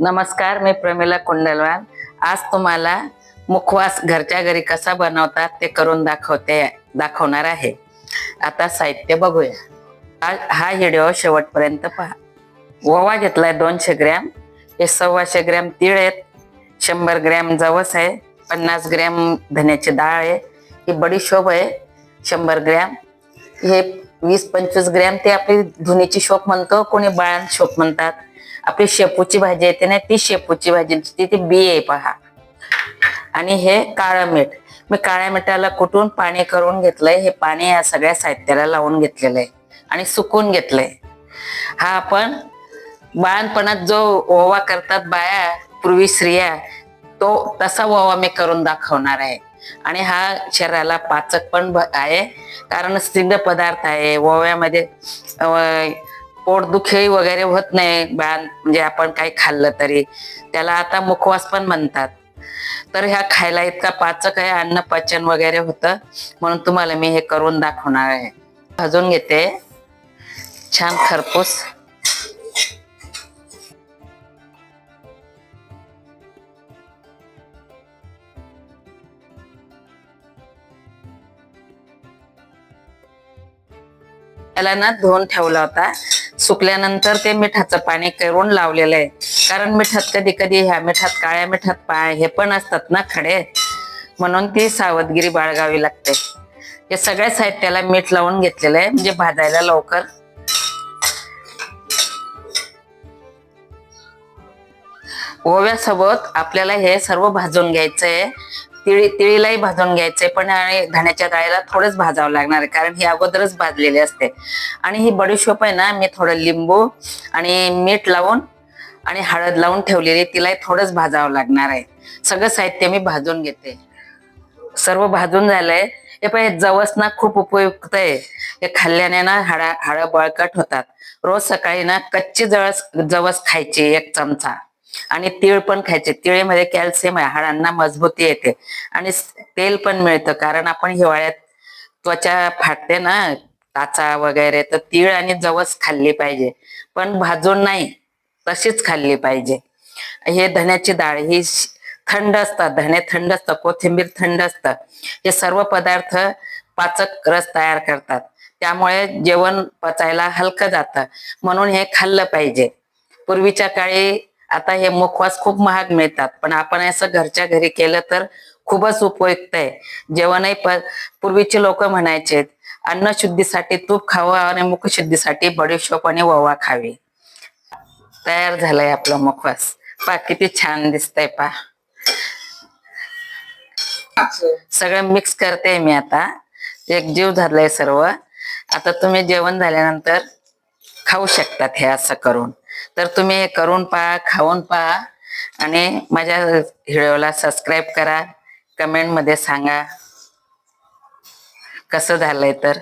नमस्कार मी प्रमिला कुंडलवान. आज तुम्हाला मुखवास घरच्या घरी कसा बनवतात ते करून दाखवते दाखवणार आहे. आता साहित्य बघूया. हा- हा व्हिडिओ शेवटपर्यंत पहा. ओवा घेतलाय दोनशे ग्रॅम हे सव्वाशे ग्रॅम तीळ आहेत शंभर ग्रॅम जवस आहे पन्नास ग्रॅम धन्याची डाळ आहे ही बडीशोप आहे शंभर ग्रॅम. हे वीस पंचवीस ग्रॅम ते आपली धुनीची शोप म्हणतो कोणी बाळान शोप म्हणतात. आपली शेपूची भाजी येते ना ती शेपूची भाजी ती ती बी आहे पहा. आणि हे काळं मीठ. मी काळ्या मिठाला कुटून पाणी करून घेतलंय? हे पाणी या सगळ्या साहित्याला लावून घेतलेलं आहे. आणि सुकून घेतलंय. हा आपण बाळणपणात जो ओवा करतात बाया पूर्वी स्त्रिया तो तसा ओवा मी करून दाखवणार आहे. आणि हा शरीराला पाचक पण आहे. कारण सिद्ध पदार्थ आहे. ओव्यामध्ये पोटदुखी वगैरे होत नाही बाळ म्हणजे आपण काही खाल्लं तरी. त्याला आता मुखवास पण म्हणतात. तर ह्या खायला इतका पाचक आहे अन्न पचन वगैरे होतं. म्हणून तुम्हाला मी हे करून दाखवणार आहे. भाजून घेते. छान खरपूस. त्याला ना धुवून ठेवला होता. सुकल्यानंतर ते मिठाचं पाणी करून लावलेलं आहे. कारण मिठात कधी कधी ह्या मिठात काळ्या मिठात पाय हे पण असतात ना खडे? म्हणून ती सावधगिरी बाळगावी लागते. हे सगळ्या साहित्याला मीठ लावून घेतलेलं आहे म्हणजे भाजायला लवकर. ओव्यासोबत आपल्याला हे सर्व भाजून घ्यायचंय. तिळी तिळीलाही भाजून घ्यायचंय पण आणि धण्याच्या डाळीला थोडंच भाजावं लागणार आहे कारण ही अगोदरच भाजलेली असते. आणि ही बडीशोप आहे ना मी थोडं लिंबू आणि मीठ लावून आणि हळद लावून ठेवलेली तिलाही थोडंच भाजावं लागणार आहे. सगळं साहित्य मी भाजून घेते. सर्व भाजून झालंय. हे पण जवस ना खूप उपयुक्त आहे. हे खाल्ल्याने ना हाडा हाडं बळकट होतात. रोज सकाळी ना कच्ची जवस जवस खायची एक चमचा. आणि तीळ पण खायचे. तिळेमध्ये कॅल्शियम आहे हाडांना मजबूती येते. आणि तेल पण मिळतं कारण आपण हिवाळ्यात त्वचा फाटते ना काचा वगैरे तर तीळ आणि जवस खाल्ली पाहिजे. पण भाजून नाही तशीच खाल्ली पाहिजे. हे धण्याची डाळ ही थंड असतात धणे थंड असतं कोथिंबीर थंड असतं हे सर्व पदार्थ पाचक रस तयार करतात. त्यामुळे जेवण पचायला हलकं जातं. म्हणून हे खाल्लं पाहिजे. पूर्वीच्या काळी आता हे मुखवास खूप महाग मिळतात. पण आपण असं घरच्या घरी केलं तर खूपच उपयुक्त आहे. जेवणही पूर्वीचे लोक म्हणायचे अन्न शुद्धीसाठी तूप खावं आणि मुखशुद्धीसाठी बडीशोप आणि ओवा खावी. तयार झालंय आपलं मुखवास. पा किती छान दिसतंय पा. सगळं मिक्स करते मी आता. एक जीव धरलाय सर्व. आता तुम्ही जेवण झाल्यानंतर खाऊ शकतात हे असं करून. तर तुम्ही हे करून पहा खाऊन पहा आणि माझ्या व्हिडिओला सबस्क्राईब करा. कमेंटमध्ये सांगा कसं झालंय तर.